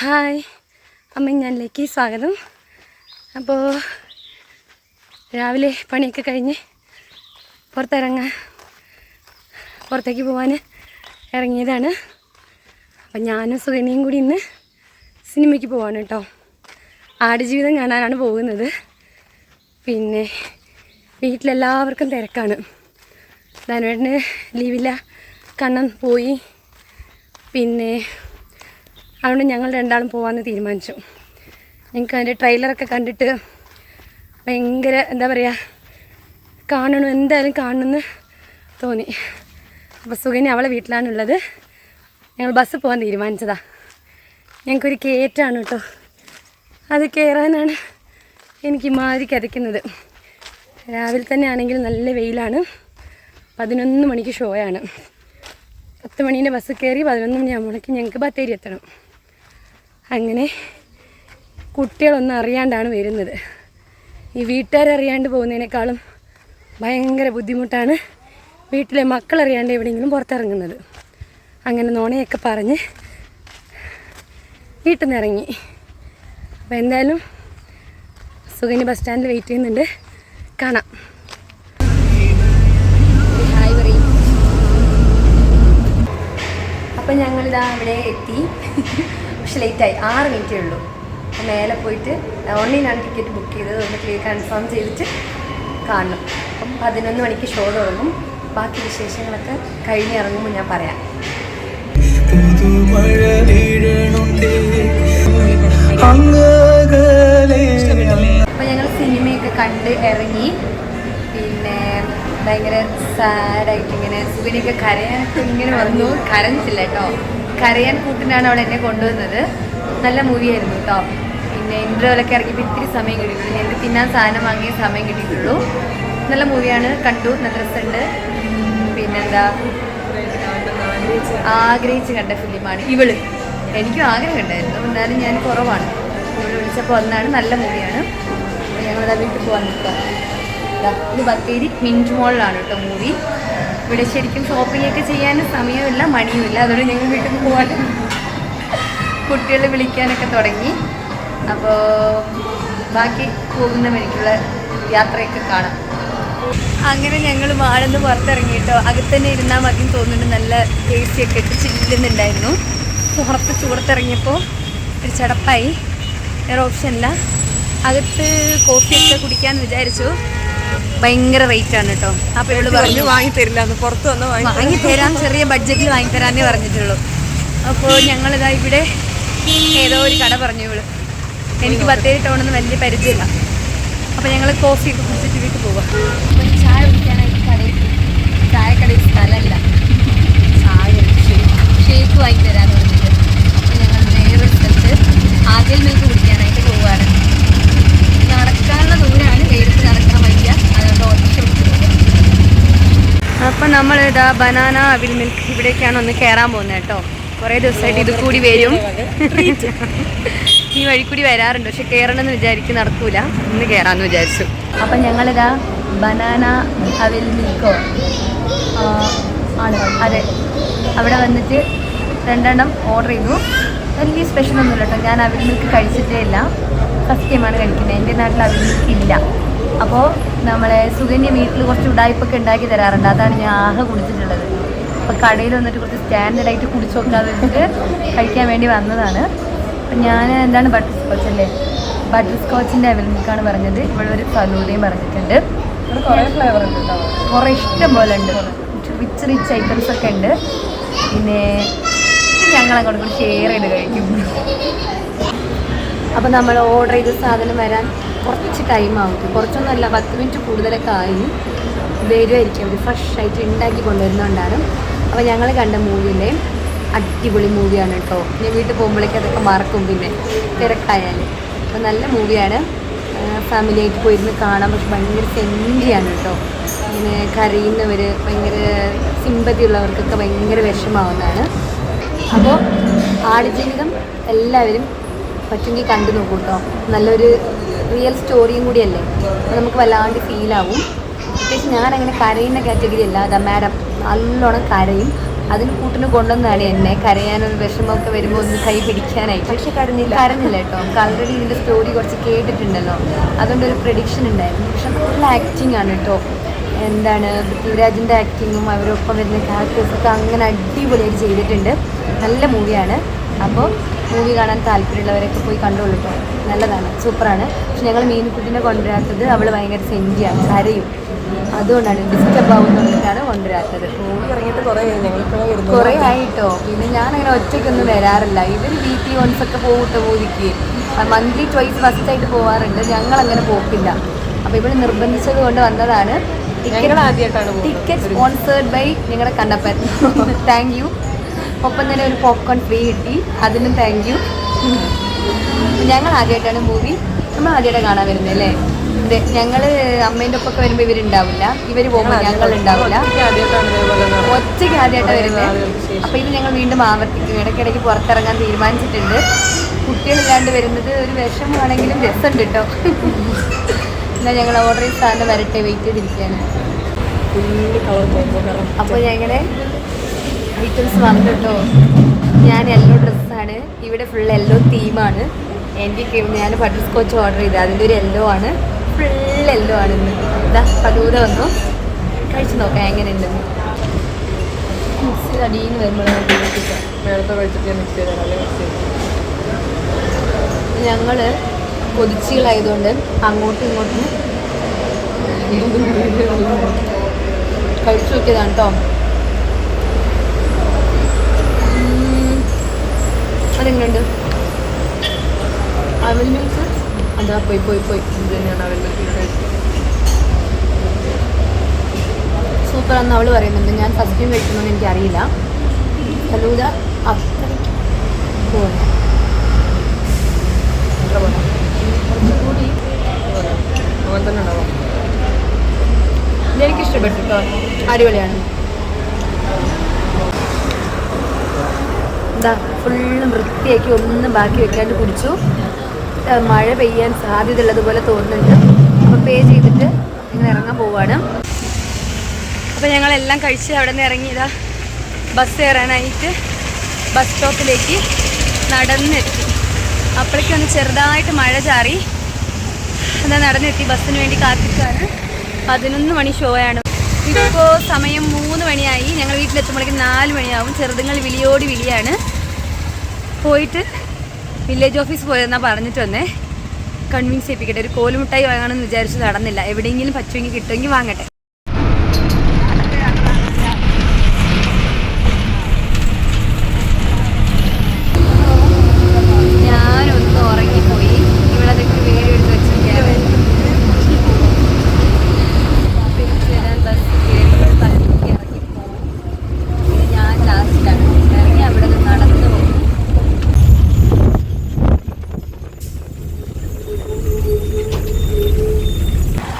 Hi. അമ്മ ഞാനിലേക്ക് സ്വാഗതം. അപ്പോൾ രാവിലെ പണിയൊക്കെ കഴിഞ്ഞ് പുറത്തിറങ്ങാൻ പുറത്തേക്ക് പോകാൻ ഇറങ്ങിയതാണ്. അപ്പം ഞാനും സുഗനിയും കൂടി ഇന്ന് സിനിമയ്ക്ക് പോവാണ് കേട്ടോ. ആടുജീവിതം കാണാനാണ് പോകുന്നത്. പിന്നെ വീട്ടിലെല്ലാവർക്കും തിരക്കാണ്. ധനുവേട്ടന് ലീവില്ല. കണ്ണൻ പോയി. പിന്നെ അതുകൊണ്ട് ഞങ്ങൾ രണ്ടാളും പോകാമെന്ന് തീരുമാനിച്ചു. ഞങ്ങൾക്ക് അതിന്റെ ട്രെയിലറൊക്കെ കണ്ടിട്ട് ഭയങ്കര എന്താ പറയുക കാണണം എന്തായാലും കാണണമെന്ന് തോന്നി. അപ്പോൾ സുഖിനി അവളെ വീട്ടിലാണുള്ളത് ഞങ്ങൾ ബസ് പോകാൻ തീരുമാനിച്ചതാ. ഞങ്ങൾക്കൊരു കയറ്റാണ് കേട്ടോ. അത് കയറാനാണ് എനിക്ക് മാതിരി കരയ്ക്കുന്നത്. രാവിലെ തന്നെ ആണെങ്കിൽ നല്ല വെയിലാണ്. പതിനൊന്ന് മണിക്ക് ഷോയാണ് പത്ത് മണീന്റെ ബസ് കയറി പതിനൊന്ന് മണിയാകുമ്പോഴേക്കും ഞങ്ങൾക്ക് ബത്തേരി എത്തണം. അങ്ങനെ കുട്ടികളൊന്നും അറിയാണ്ടാണ് വരുന്നത്. ഈ വീട്ടുകാരറിയാണ്ട് പോകുന്നതിനേക്കാളും ഭയങ്കര ബുദ്ധിമുട്ടാണ് വീട്ടിലെ മക്കളറിയാണ്ട് എവിടെയെങ്കിലും പുറത്തിറങ്ങുന്നത്. അങ്ങനെ നോണയൊക്കെ പറഞ്ഞ് വീട്ടിൽ നിന്ന് ഇറങ്ങി അപ്പോൾ എന്തായാലും സുഗന്യ ബസ് സ്റ്റാൻഡിൽ വെയിറ്റ് ചെയ്യുന്നുണ്ട്. കാണാം. അപ്പം ഞങ്ങളിതാ അവിടെ എത്തി. പക്ഷെ ലേറ്റായി ആറ് മിനിറ്റേ ഉള്ളൂ. അപ്പം മേലെ പോയിട്ട് ഓൺലൈനാണ് ടിക്കറ്റ് ബുക്ക് ചെയ്തത്. ഒന്ന് ക്ലിയർ കൺഫേം ചെയ്തിട്ട് കാണണം. അപ്പം പതിനൊന്ന് മണിക്ക് ഷോ തുടങ്ങും. ബാക്കി വിശേഷങ്ങളൊക്കെ കഴിഞ്ഞ് ഇറങ്ങുമ്പോൾ ഞാൻ പറയാം. അപ്പം ഞങ്ങൾ സിനിമയൊക്കെ കണ്ട് ഇറങ്ങി. പിന്നെ ഭയങ്കര സാഡായിട്ട് ഇങ്ങനെ സുബിനൊക്കെ കരയാനൊക്കെ ഇങ്ങനെ വന്നു. കരഞ്ഞിട്ടില്ല കേട്ടോ. കരയാൻ കൂട്ടിനാണ് അവൾ എന്നെ കൊണ്ടുവന്നത്. നല്ല മൂവിയായിരുന്നു കേട്ടോ പിന്നെ ഇന്റർവ്യൂലൊക്കെ ഇറങ്ങിയപ്പോൾ ഇത്തിരി സമയം കിട്ടിയിട്ടുള്ളൂ എനിക്ക് തിന്നാൻ സാധനം വാങ്ങിയ സമയം കിട്ടിയിട്ടുള്ളൂ. നല്ല മൂവിയാണ് കണ്ടു. നല്ല രസമുണ്ട്. പിന്നെന്താ? ആഗ്രഹിച്ച് കണ്ട ഫിലിമാണ് ഇവൾ. എനിക്കും ആഗ്രഹം ഉണ്ടായിരുന്നു എന്നാലും ഞാൻ കുറവാണ്. ഇവൾ വിളിച്ചപ്പോൾ വന്നാണ് നല്ല മൂവിയാണ് ഞങ്ങളുടെ വീട്ടിൽ പോകാൻ നിൽക്കാം ഇത് ബത്തേരി മിന്റ് മോളിലാണ് കേട്ടോ മൂവി ഇവിടെ ശരിക്കും ഷോപ്പിംഗ് ഒക്കെ ചെയ്യാനും സമയമില്ല മണിയുമില്ല. അതുകൊണ്ട് ഞങ്ങൾ വീട്ടിൽ നിന്ന് പോകാൻ കുട്ടികളെ വിളിക്കാനൊക്കെ തുടങ്ങി. അപ്പോൾ ബാക്കി പോകുന്ന വഴിക്കുള്ള യാത്രയൊക്കെ കാണാം. അങ്ങനെ ഞങ്ങൾ വാഴന്ന് പുറത്തിറങ്ങി കേട്ടോ അകത്ത് തന്നെ ഇരുന്നാൽ മതി തോന്നുന്നുണ്ട്. നല്ല ഒക്കെ ഇട്ട് ചില്ലുന്നുണ്ടായിരുന്നു. പുറത്ത് ചൂടത്തിറങ്ങിയപ്പോൾ ഒരു ചടപ്പായി. വേറെ ഓപ്ഷനില്ല അകത്ത് കോഫിയൊക്കെ കുടിക്കാമെന്ന് വിചാരിച്ചു. ഭയങ്കര റേറ്റ് ആണ് കേട്ടോ അപ്പൊ ഇവൾ പറഞ്ഞു വാങ്ങി തരില്ല പുറത്ത് വന്ന് വാങ്ങി തരാൻ ചെറിയ ബഡ്ജറ്റിൽ വാങ്ങി തരാനേ പറഞ്ഞിട്ടുള്ളൂ. അപ്പോൾ ഞങ്ങളിതാ ഇവിടെ ഏതോ ഒരു കട പറഞ്ഞു ഇവൾ. എനിക്ക് ബത്തേരി ടൗണൊന്നും വലിയ പരിചയമില്ല. അപ്പൊ ഞങ്ങൾ ഒക്കെ കുടിച്ചിട്ട് വീട്ടിൽ പോവാം. ചായ കുടിക്കാനായിട്ട് കടയിൽ ചായക്കടയിൽ സ്ഥലമല്ല. ചായ ഷേക്ക് വാങ്ങി തരാമെന്ന് പറഞ്ഞിട്ട് അപ്പോൾ ഞങ്ങൾ വേറൊരു സ്ഥലത്ത് ആദ്യം മിൽക്ക് കുടിക്കാനായിട്ട് പോവുകയാണ് നടക്കാനുള്ള ദൂരമാണ് വെയിലത്ത് നടക്കാൻ വയ്യ അതുകൊണ്ട് ഒറ്റ അപ്പം നമ്മൾ ഇതാ ബനാന അവിൽ മിൽക്ക് ഇവിടേക്കാണ് ഒന്ന് കയറാൻ പോകുന്നത് കേട്ടോ. കുറേ ദിവസമായിട്ട് ഇത് കൂടി വരും. ഈ വഴി കൂടി വരാറുണ്ട്. പക്ഷെ കയറണമെന്ന് വിചാരിക്കും നടക്കൂല. ഇന്ന് കയറാമെന്ന് വിചാരിച്ചു. അപ്പം ഞങ്ങളിതാ ബനാന അവിൽ മിൽക്കോ ആണ്. അതെ. അവിടെ വന്നിട്ട് രണ്ടെണ്ണം ഓർഡർ ചെയ്തു. വലിയ സ്പെഷ്യൽ ഒന്നുമില്ല കേട്ടോ. ഞാൻ അവിൽ മിൽക്ക് കഴിച്ചിട്ടേ ഇല്ല. ഫസ്റ്റ് ടൈമാണ് കഴിക്കുന്നത്. എന്റെ നാട്ടിൽ അവിൽ മിൽക്ക് ഇല്ല. അപ്പോൾ നമ്മളെ സുഗന്യ വീട്ടിൽ കുറച്ച് ഉടായ്പൊക്കെ ഉണ്ടാക്കി തരാറുണ്ട്. അതാണ് ഞാൻ ആകെ കുടിച്ചിട്ടുള്ളത്. അപ്പോൾ കടയിൽ വന്നിട്ട് കുറച്ച് സ്റ്റാൻഡേർഡായിട്ട് കുടിച്ചു നോക്കാതെ വെച്ചിട്ട് കഴിക്കാൻ വേണ്ടി വന്നതാണ്. അപ്പം ഞാൻ എന്താണ് ബട്ടർ സ്കോച്ച് അല്ലേ? ബട്ടർ സ്കോച്ചിന്റെ അവിൽ പറഞ്ഞത്. ഇവിടെ ഒരു ഫലൂദയും പറഞ്ഞിട്ടുണ്ട്. കുറേ ഫ്ലേവർ ഉണ്ട് കേട്ടോ. കുറേ ഇഷ്ടം പോലെ ഉണ്ട്. റിച്ച് റിച്ച് ഐറ്റംസ് ഒക്കെ ഉണ്ട്. പിന്നെ ഞങ്ങൾ അങ്ങോട്ട് കൂടി ഷെയർ ചെയ്ത് കഴിക്കും. അപ്പം നമ്മൾ ഓർഡർ ചെയ്ത സാധനം വരാൻ കുറച്ച് ടൈം ആവും. കുറച്ചൊന്നുമല്ല പത്ത് മിനിറ്റ് കൂടുതലൊക്കെ ആയി. വരുമായിരിക്കും അവർ ഫ്രഷ് ആയിട്ട് ഉണ്ടാക്കി കൊണ്ടുവരുന്നതുകൊണ്ടാണ്. അപ്പോൾ ഞങ്ങൾ കണ്ട മൂവിയിലെ അടിപൊളി മൂവിയാണ് കേട്ടോ ഞാൻ വീട്ടിൽ പോകുമ്പോഴേക്കും അതൊക്കെ മറക്കും പിന്നെ. തിരക്കായാൽ അപ്പോൾ നല്ല മൂവിയാണ് ഫാമിലി ആയിട്ട് പോയിരുന്ന് കാണാൻ പക്ഷെ ഭയങ്കര സെന്റിയാണ് കേട്ടോ ഇങ്ങനെ കരയുന്നവർ ഭയങ്കര സിമ്പതി ഉള്ളവർക്കൊക്കെ ഭയങ്കര വിഷമാവുന്നതാണ് അപ്പോൾ ആടുജീവിതം എല്ലാവരും പറ്റുമെങ്കിൽ കണ്ടു നോക്കൂ കേട്ടോ നല്ലൊരു റിയൽ സ്റ്റോറിയും കൂടിയല്ലേ? അപ്പോൾ നമുക്ക് വല്ലാണ്ട് ഫീലാവും പ്രത്യേകിച്ച് ഞാനങ്ങനെ കരയുന്ന കാറ്റഗറി അല്ല. അതാ മാഡം നല്ലോണം കരയും. അതിന് കൂട്ടിന് കൊണ്ടുവന്നാണ് എന്നെ. കരയാനൊരു വിഷമമൊക്കെ വരുമ്പോൾ ഒന്ന് കൈ പിടിക്കാനായിട്ട്. പക്ഷേ കരഞ്ഞില്ല കരഞ്ഞില്ല കേട്ടോ. നമുക്ക് ആൾറെഡി ഇതിന്റെ സ്റ്റോറി കുറച്ച് കേട്ടിട്ടുണ്ടല്ലോ. അതുകൊണ്ട് ഒരു പ്രഡിക്ഷൻ ഉണ്ടായിരുന്നു. പക്ഷേ നല്ല ആക്ടിങ് ആണ് കേട്ടോ. എന്താണ് പൃഥ്വിരാജിന്റെ ആക്ടിങ്ങും അവരൊപ്പം വരുന്ന ക്യാരക്ടേഴ്സൊക്കെ അങ്ങനെ അടിപൊളിയായിട്ട് ചെയ്തിട്ടുണ്ട്. നല്ല മൂവിയാണ് അപ്പോൾ മൂവി കാണാൻ താല്പര്യമുള്ളവരൊക്കെ പോയി കണ്ടോളൂ കേട്ടോ നല്ലതാണ്. സൂപ്പറാണ്. പക്ഷെ ഞങ്ങൾ മീനുക്കുട്ടിനെ കൊണ്ടുവരാത്തത് അവൾ ഭയങ്കര സെന്റിയാണ് കരയും. അതുകൊണ്ടാണ് ഡിസ്റ്റർബ് ആവുന്നതുകൊണ്ടാണ് കൊണ്ടുവരാത്തത്. കുറേ ആയിട്ടോ. പിന്നെ ഞാൻ അങ്ങനെ ഒറ്റയ്ക്കൊന്നും വരാറില്ല. ഇവർ വീക്ക്ലി വൺസ് ഒക്കെ പോകട്ടോ മൂവിക്ക് മന്ത്ലി ട്വൈസ് ഫസ്റ്റ് ആയിട്ട് പോവാറുണ്ട്. ഞങ്ങൾ അങ്ങനെ പോക്കില്ല. അപ്പോൾ ഇവിടെ നിർബന്ധിച്ചത് കൊണ്ട് വന്നതാണ്. ടിക്കറ്റ് ടിക്കറ്റ് സ്പോൺസേർഡ് ബൈ നിങ്ങളുടെ കണ്ണപ്പൻ താങ്ക് യു. ഒപ്പം തന്നെ ഒരു പോപ്കോൺ ഫ്രീ കിട്ടി. അതിനും താങ്ക് യു ഞങ്ങൾ ആദ്യമായിട്ടാണ് മൂവി നമ്മൾ ആദ്യമായിട്ട് കാണാൻ വരുന്നത് അല്ലേ? അതെ ഞങ്ങൾ അമ്മേന്റെ ഒപ്പൊക്കെ വരുമ്പോൾ ഇവരുണ്ടാവില്ല. ഇവർ പോകുമ്പോൾ ഞങ്ങൾ ഉണ്ടാവില്ല. ഒറ്റയ്ക്ക് ആദ്യമായിട്ടാണ് വരുന്നത് അപ്പോൾ ഇത് ഞങ്ങൾ വീണ്ടും ആവർത്തിക്കും. ഇടയ്ക്കിടയ്ക്ക് പുറത്തിറങ്ങാൻ തീരുമാനിച്ചിട്ടുണ്ട്. കുട്ടികളില്ലാണ്ട് വരുന്നത് ഒരു വിഷമമാണെങ്കിലും രസമുണ്ട് കേട്ടോ. എന്നാൽ ഞങ്ങൾ ഓർഡർ ചെയ്ത് സാധനം വരട്ടെ. വെയിറ്റ് ചെയ്തിരിക്കുകയാണ്. അപ്പോൾ ഞങ്ങളുടെ ഐറ്റംസ് വന്നു കേട്ടോ ഞാൻ യെല്ലോ ഡ്രസ്സാണ് ഇവിടെ ഫുൾ യെല്ലോ തീമാണ് എനിക്ക് ഞാൻ ബട്ടർ സ്കോച്ച് ഓർഡർ ചെയ്തത്. അതിന്റെ ഒരു യെല്ലോ ആണ്. ഫുൾ യെല്ലോ ആണ് ഇന്ന്. ഇതാ പലൂത വന്നു. കഴിച്ച് നോക്കാം എങ്ങനെയുണ്ടെന്ന് ഉണ്ടെന്ന് അടിയിൽ നിന്ന് ചെയ്തു. ഞങ്ങൾ കൊതിച്ചുകളായതുകൊണ്ട് അങ്ങോട്ടും ഇങ്ങോട്ടും കഴിച്ചു നോക്കിയതാണ് കേട്ടോ അതെങ്ങനെയുണ്ട് അവൽ മിൽക്ക് അതാ പോയി പോയി പോയി. ഇത് തന്നെയാണ് അവൽ സൂപ്പർ എന്ന് അവൾ പറയുന്നുണ്ട്. ഞാൻ ഫസ്റ്റ് ടൈം കഴിക്കുന്നതെന്ന് എനിക്കറിയില്ല. ഫലൂദ അത്രയ്ക്ക് എത്ര പോലെ കുറച്ചുകൂടി അങ്ങനെ തന്നെ ഉണ്ടാവും. ഇതെനിക്ക് ഇഷ്ടപ്പെട്ടു കേട്ടോ അടിപൊളിയാണ്. എന്താ ഫുള്ള് വൃത്തിയാക്കി ഒന്നും ബാക്കി വെക്കാണ്ട് കുടിച്ചു. മഴ പെയ്യാൻ സാധ്യത ഉള്ളതുപോലെ തോന്നുന്നുണ്ട്. അപ്പോൾ പേ ചെയ്തിട്ട് ഇങ്ങനെ ഇറങ്ങാൻ പോവാണ്. അപ്പോൾ ഞങ്ങളെല്ലാം കഴിച്ച് അവിടെ നിന്ന് ഇറങ്ങിയതാ ബസ് കയറാനായിട്ട് ബസ് സ്റ്റോപ്പിലേക്ക് നടന്നെത്തി. അപ്പോഴേക്കും ഒന്ന് ചെറുതായിട്ട് മഴ ചാറി. എന്താ നടന്നെത്തി ബസ്സിന് വേണ്ടി കാത്തിക്കാണ് പതിനൊന്ന് മണി ഷോ ആണ്. ഇപ്പോൾ സമയം മൂന്ന് മണിയായി. ഞങ്ങൾ വീട്ടിലെത്തുമ്പോഴേക്കും നാല് മണിയാവും. ചെറുതുങ്ങൾ വിളിയോടി വിളിയാണ്. പോയിട്ട് വില്ലേജ് ഓഫീസ് പോയെന്നാ പറഞ്ഞിട്ട് വന്നേ കൺവിൻസ് ചെയ്യിപ്പിക്കട്ടെ. ഒരു കോലുമുട്ടായി വാങ്ങണമെന്ന് വിചാരിച്ച് നടന്നില്ല. എവിടെയെങ്കിലും പറ്റുമെങ്കിൽ കിട്ടുമെങ്കിൽ വാങ്ങട്ടെ ഞാനൊന്ന് ഉറങ്ങിപ്പോയി ഇവിടെ അതൊക്കെ വീഡിയോ എടുത്ത് വെച്ചിരിക്കുകയാണ് തിരിച്ച് വരാൻ ബസ് കയറി ബസ്സിലേക്ക് ഇറങ്ങി പോകും ഇത് ഞാൻ ലാസ്റ്റാണ് ഇറങ്ങി അവിടെ നിന്ന് നടന്നു പോകും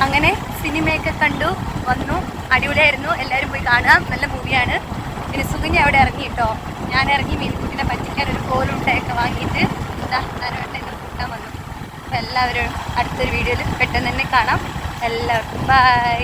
അങ്ങനെ സിനിമയൊക്കെ കണ്ടു വന്നു. അടിപൊളിയായിരുന്നു. എല്ലാവരും പോയി കാണാം നല്ല മൂവിയാണ്. പിന്നെ സുഖിനി അവിടെ ഇറങ്ങി കേട്ടോ. ഞാൻ ഇറങ്ങി മീൻകുട്ടിനെ പറ്റിക്കാൻ ഒരു കോലുണ്ടയൊക്കെ വാങ്ങിയിട്ട്. ഇതാ നരവട്ടെന്നെ കൂട്ടാൻ വന്നു. അപ്പം എല്ലാവരും അടുത്തൊരു വീഡിയോയിൽ പെട്ടെന്ന് തന്നെ കാണാം. എല്ലാവർക്കും ബൈ